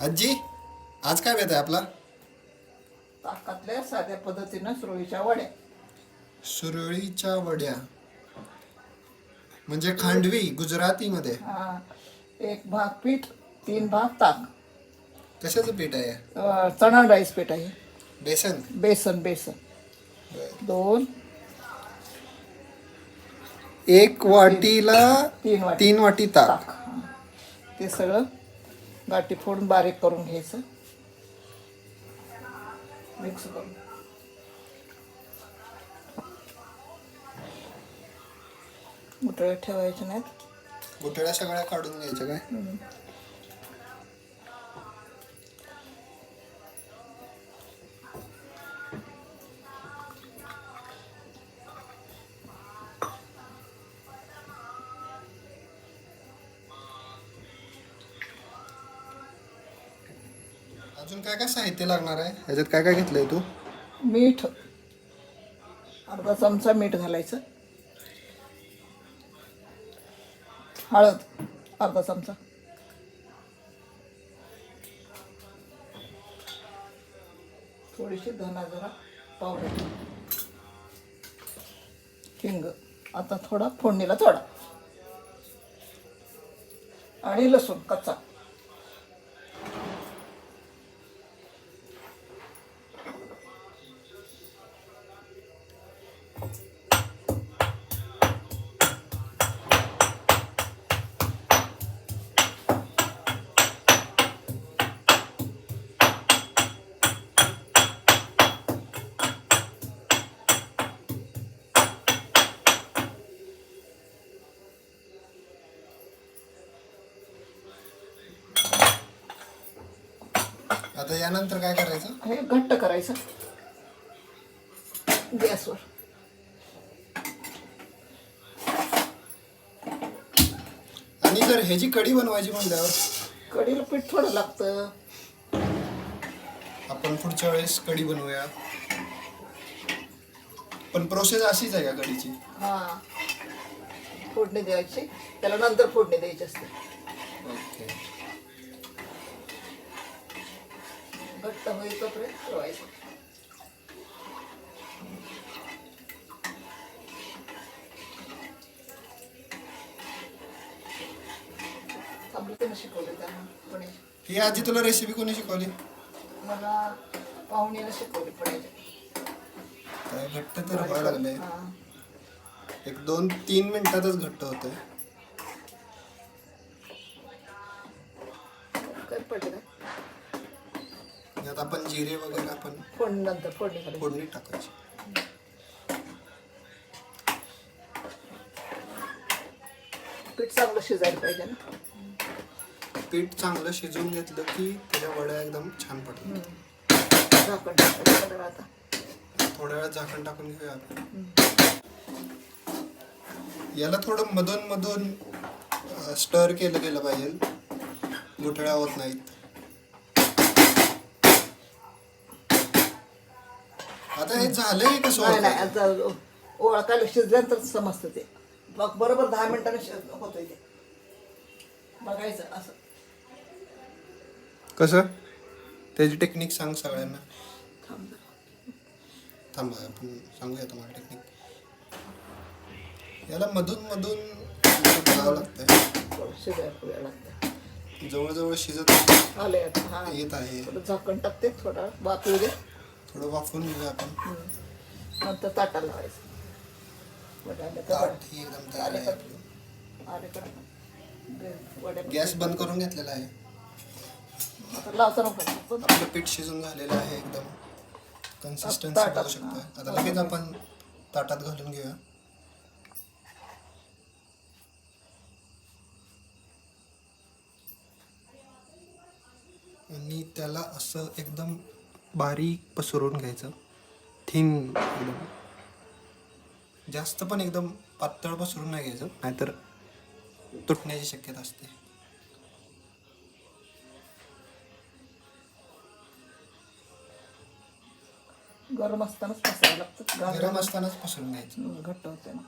आजी आज काय बेत आहे आपला? ताकातल्या साध्या पद्धतीनं सुरळीच्या वड्या. सुरळीच्या वड्या. म्हणजे खांडवी गुजरातीमध्ये. हा एक भाग पीठ तीन भाग ताक. कशाचं पीठ आहे? अं, चणा राईस पीठ आहे. बेसन? बेसन बेसन. दोन. एक वाटीला तीन वाटी. तीन वाटी ताक. ताक हा. ते सगळं गाठी फोडून बारीक करून घ्यायचं. मिक्स करून. मुठळ्या ठेवायच्या नाहीत. गुठळ्या सगळ्या काढून घ्यायच्या काय? अजून काय काय साहित्य लागणार आहे? ह्याच्यात काय काय घेतलंय तू? मीठ. अर्धा चमचा मीठ घालायचं. हळद अर्धा चमचा. थोडीशी धना जरा पावडर. हिंग. आता थोडा फोडणीला थोडा आणि लसूण कच्चा. आता यानंतर काय करायचं? हे घट्ट करायचं. गॅसवर. आणि जर ह्याची कढी बनवायची म्हणल्यावर? कढीला पीठ थोडं लागतं. आपण पुढच्या वेळेस कढी बनवूया. पण प्रोसेस अशीच आहे का कढीची? हा. फोडणी द्यायची. त्याला नंतर फोडणी द्यायची असते. ओके घट्ट होईल तोपर्यंत त्यानं शिकवलं त्यांना? पुणे ही आजी तुला रेसिपी कोणी शिकवली? मला पाहुण्याला शिकवली पुण्याच्या काय घट्ट तर व्हायला लागलंय. हा एक दोन तीन मिनिटातच घट्ट होतंय. काय पडलं यात आपण जिरे वगैरे आपण फोडणी नंतर फोडणी करायची फोडणी टाकायची. पीठ चांगलं शिजायला पाहिजे ना. पीठ चांगलं शिजवून घेतलं की त्याच्या वड्या एकदम छान पडतात. झाकण जरा आता. थोड्या वेळात झाकण टाकून घेऊया आपण याला थोडं मधून मधून स्टर केलं गेलं पाहिजे. गुठळ्या होत नाहीत. आता हे झालंय कसं नाही नाही ओळखायचं? आता ओळखायला शिजल्यानंतर समजतं ते. बघ बरोबर दहा मिनिटांनी शिज होतंय ते. बघायचं असं. कसं? त्याची टेक्निक सांग सगळ्यांना. थांब जरा. थांबा आपण सांगूया तुम्हाला टेक्निक याला मधून मधून करावं लागतंय. थोडं शिजायला वेळ लागतं जवळजवळ शिजत आले आता हा. येत आहे. थोडं झाकण टाकते थोडा वापरू दे. थोडं वाफवून घेऊया आपण. नंतर ताटाला लावायचं. वड्याला तर ताट ही एकदम तयार आहे. आपली. वड्या गॅस बंद करून घेतलेला आहे. आता लावता नको आपलं पीठ शिजून झालेलं आहे एकदम. कन्सिस्टन्सी ताटात, बघू शकता. आता लगेच आपण ताटात घालून घेऊया. आणि त्याला असं एकदम बारीक पसरवून घ्यायचं. थिन एकदम. जास्त पण एकदम पातळ पसरून नाही घ्यायचं नाहीतर तुटण्याची शक्यता असते. गरम असतानाच पसायला लागतं. गार गरम असतानाच पसरून घ्यायचं. घट्ट होते ना.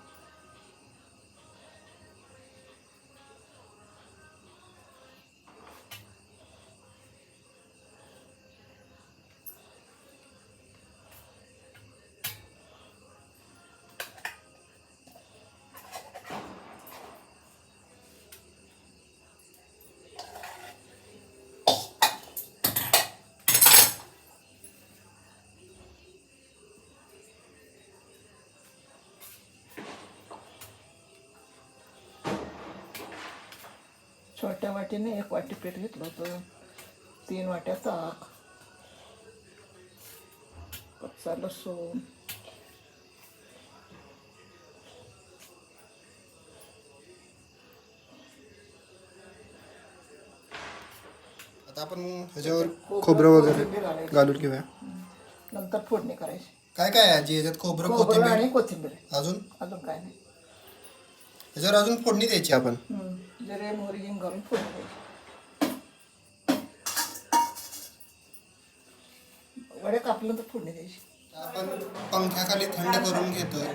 छोट्या वाटीने एक वाटी पीठ घेतलं होतं. तीन वाट्या ताक कच्चा लसूण आता आपण ह्याच्यावर खोबरं वगैरे घालून घेऊया. नंतर फोडणी करायची. काय काय आहे आजी याच्यात खोबरं खोबरं कोथिंबीर? आणि कोथिंबीर. अजून? अजून काय नाही. ह्याच्यावर अजून फोडणी द्यायची आपण. हम्म. जिरे मोहरी हिंग घालून फोडणी द्यायची. वडे कापल्यानंतर फोडणी द्यायची. आपण पंख्याखाली थंड करून घेतोय.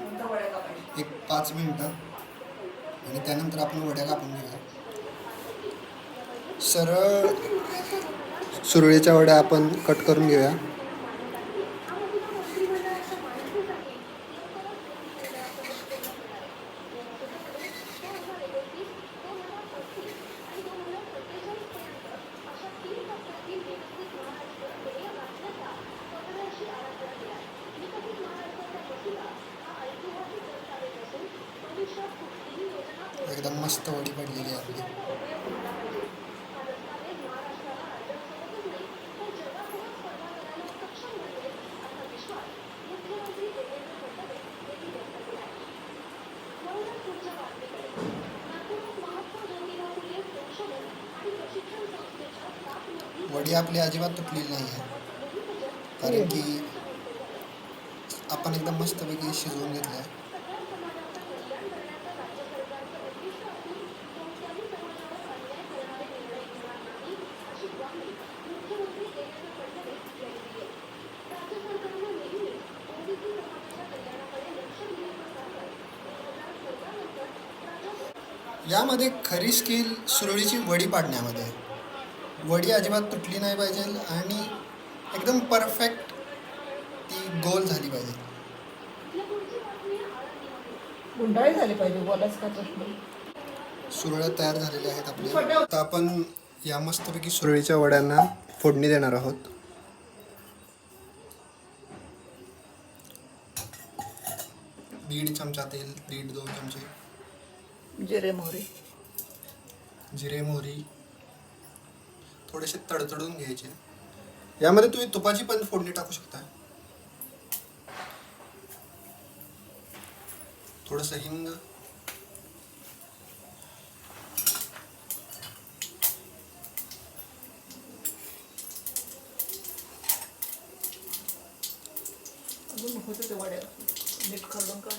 नंतर वड्या एक पाच मिनिटं. आणि त्यानंतर आपण वड्या कापून घेऊया. सरळ सुरळीच्या वड्या आपण कट करून घेऊया. एकदम मस्त वडी आहे आपली. वडी आपली अजिबात तुटलेली नाही आहे कारण की आपण एकदम मस्तपैकी शिजवून घेतलं आहे यामध्ये खरी स्किल सुरळीची वडी पाडण्यामध्ये. वडी अजिबात तुटली नाही पाहिजे आणि एकदम परफेक्ट ती गोल झाली पाहिजे. गुंडाळी झाली पाहिजे बोलायचं का प्रश्न? सुरळ्या तयार झालेल्या आहेत आपल्या. आता आपण या मस्तपैकी सुरळीच्या वड्यांना फोडणी देणार आहोत. दीड चमचा तेल दीड दोन चमचे जिरे मोहरी. जिरे मोहरी. थोडेसे तडतडून घ्यायचे. यामध्ये तुम्ही तुपाची पण फोडणी टाकू शकता. थोडस हिंग. अजून होते ते वड्या मीठ खाल्लं का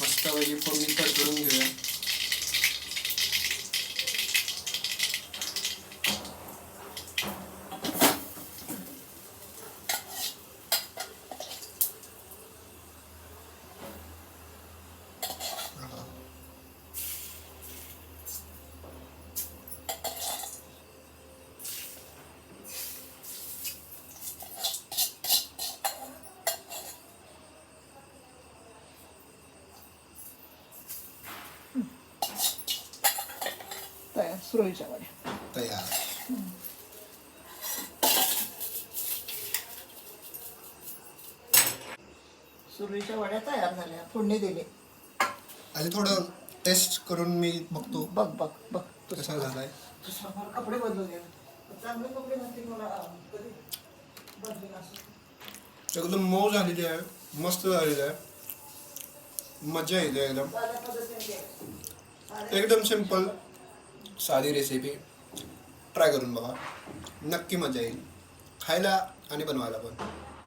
मस्त पैकी फोडणी तडतडून घेऊया हा. तयार सुरळीच्या वड्या तयार सुरळीच्या वड्या तयार झाल्या फोडणी दिली आणि थोडं टेस्ट करून मी बघतो बघ बघ बघ कसा झालाय दुसरा मला कपडे बदलू दे चांगले कपडे घातले मला कधी बदलेल असं एकदम मऊ झालेली आहे मस्त झालेली आहे मजा येते एकदम. एकदम सिंपल साधी रेसिपी ट्राय करून बघा. नक्की मजा येईल. खायला आणि बनवायला पण.